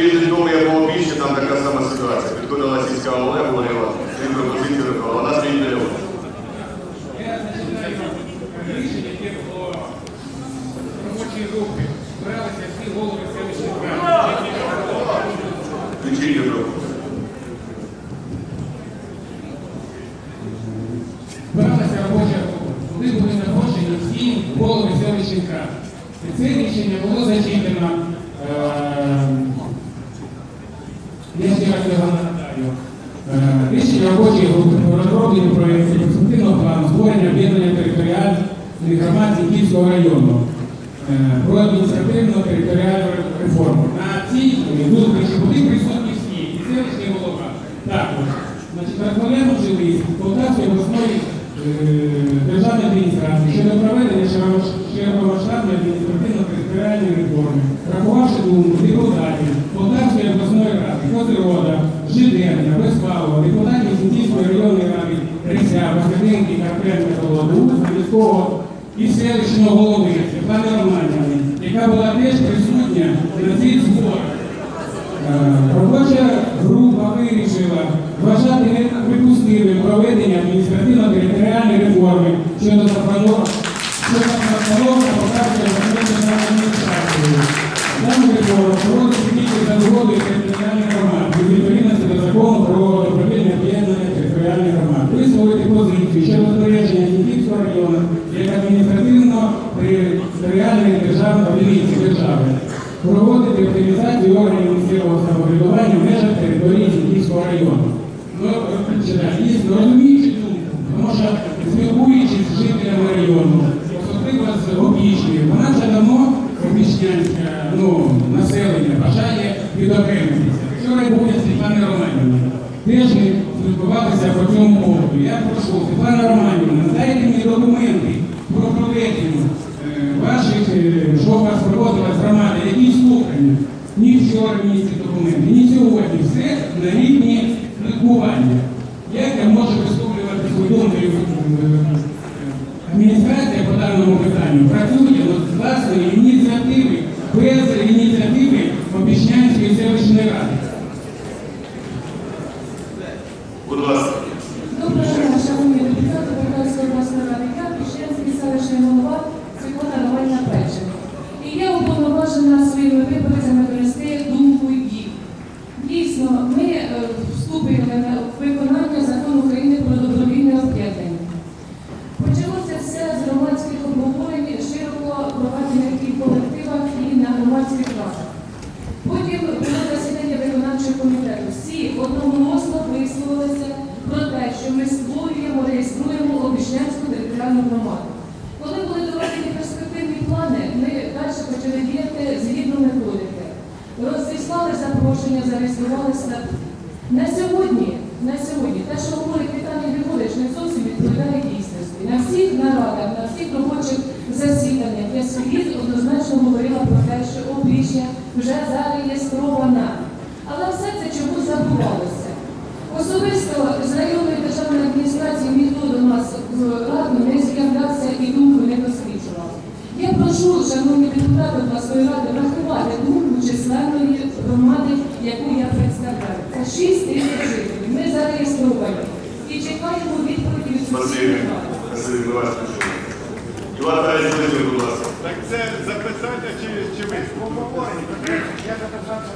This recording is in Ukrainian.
тиждень тому я був Піщі, там така сама ситуація. Підходила сільська Олег, говорила, він пропозицію виконала, вона стоїть біля вас. Включіть мікрофон. Збиралася робоча група. Туди були запрошені всі голови селищних рад. І це рішення було зачитано. е, про розроблення проєкту перспективного плану створення об'єднання територіальних громад Зіньківського району е, про адміністративну територіальну реформу. На цій зустрічі були присутні всі, і селищний голова. Також, розглянувши лист Полтавської обласної е, державної адміністрації щодо проведення широко- широкомасштабної адміністративно-територіальної реформи, врахувавши думку депутатів Полтавської обласної ради, Козирода, Жиденка, Безпалова, депутатів Сінтівської районної ради Рися, Василенки, Карпенка, Володу, міського і селищного голови Світлани Романівни, яка була теж присутня на цих зборах. Е, Робоча група вирішила вважати неприпустимим проведення адміністративно-територіальної реформи щодо запропонованого адміністрації. Дану реформу тільки за згодою територіальних громад у відповідності до закону про добровільне об'єднання територіальних громад. Висловити позицію щодо збереження Сіньківського району як адміністративно-територіальної державної одиниці держави проводити оптимізацію органів місцевого самоврядування в межах території Зіньківського району. Ну, розуміючи думку, тому що спілкуючись з жителями району, особливо з Опішнею, вона вже давно ну, населення бажає відокремитися. Вчора був я Світлана Романівна. Теж ми спілкувалися по цьому поводу. Я прошу, Світлана Романівна, надайте мені документи про проведення ваших, е, що вас проводилась громада, які слухання. Ні вчора мені документи, ні сьогодні. Все на рівні спілкування. Як я можу висловлювати свою е, Адміністрація по даному питанню працює з власної ініціативи, без ініціативи Обіщанської селищної ради. Будь ласка. Доброго дня, шановні депутати Полтавської обласної ради. Я Піщенський селищний голова Світлана Романівна Печин. І я уповноважена своїми виборцями довести думку їх. Дійсно, ми е, вступили на виконання закону України про добровільне об'єднання. Почалося все з громадських обговорень, широко проведених і в колективах, і на громадських радах. Потім було засідання виконавчого комітету. Всі одноголосно висловилися про те, що ми створюємо, реєструємо Обіщанську територіальну громаду. Коли були доведені перспективні плани, ми далі почали діяти згідно методики. Розіслали запрошення, зареєстрували статут. На сьогодні, на сьогодні, те, що говорить Віталій Григорович, не зовсім відповідає дійсності. На всіх нарадах, на всіх робочих засіданнях я свій однозначно говорила про те, що обліччя вже зареєстрована. Але все це чомусь забувалося. Особисто з районної державної адміністрації ніхто до нас в раду не з'являвся і думку не досліджував. Я прошу, шановні депутати обласної ради, врахувати думку численної громади, яку я представляю. Це 6 тисяч жителів. Ми зареєстровані. І чекаємо відповіді від. Іван Тарас будь ласка. Так це запитання чи, чи ви? Я запитався